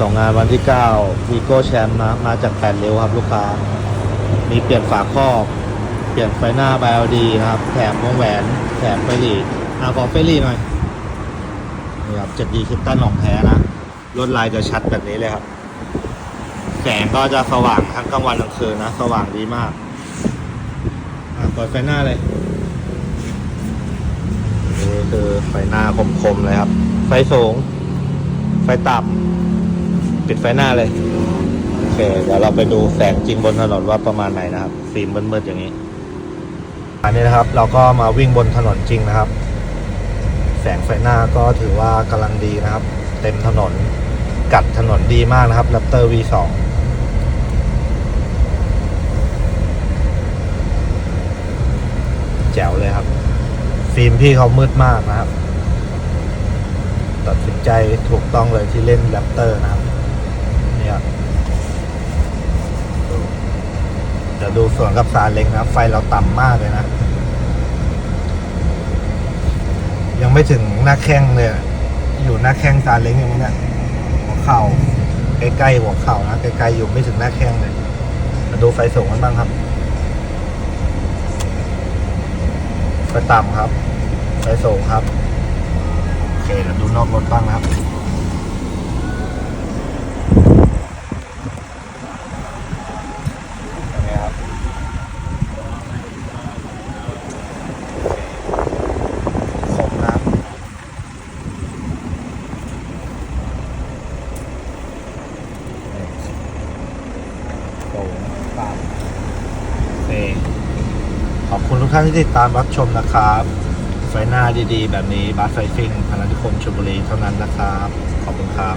ส่งงานวันที่9วีโก้แชมป์นะมาจากแปดเร็วครับลูกค้า มีเปลี่ยนฝาครอบ เปลี่ยนไฟหน้าไบโอดีนะครับ แถมวงแหวน แถมไฟลีอะขอไฟลีหน่อย นี่ครับจะดีคริสตัลของแท้นะลวดลายจะชัดแบบนี้เลยครับ แสงก็จะสว่างทั้งกลางวันกลางคืนนะ สว่างดีมาก อะเปิดไฟหน้าเลยนี่คือไฟหน้าคมๆเลยครับ ไฟสูง ไฟต่ำ ปิดไฟหน้าเลย โอเค เดี๋ยวเราไปดูแสงจริงบนถนนว่าประมาณไหนนะครับฟิล์มมืดๆอย่างนี้ อันนี้นะครับ เราก็มาวิ่งบนถนนจริงนะครับ แสงไฟหน้าก็ถือว่ากำลังดีนะครับ เต็มถนนกัดถนนดีมากนะครับ Raptor V2 แจ๋วเลยครับ ฟิล์มพี่เขามืดมากนะครับ ตัดสินใจถูกต้องเลยที่เล่นแรปเตอร์นะครับ เนี่ยดูเดูสวนกับซาเล็งนะครับไฟเราต่ำมากเลยนะ ยังไม่ถึงหน้าแข้งเลยอะอยู่หน้าแข้งซาเล้งอย่างนี้เนี่ยหัวเข่าใกล้ๆหัวเข่านะไกลๆอยู่ไม่ถึงหน้าแข้งเลยมาดูไฟสูงกันบ้างครับไฟต่ำครับไฟสูงครับ โอเคเดี๋ยวดูนอกรถบ้างนะครับ อย่างเงี้ยครับคมนะครับ โตาโอเคขอบคุณทุกท่านที่ติดตามรับชมนะครับ ไฟหน้าดีๆ แบบนี้บัสไฟฟิงพนันทุกคนชลบุรีเท่านั้นนะครับ ขอบคุณครับ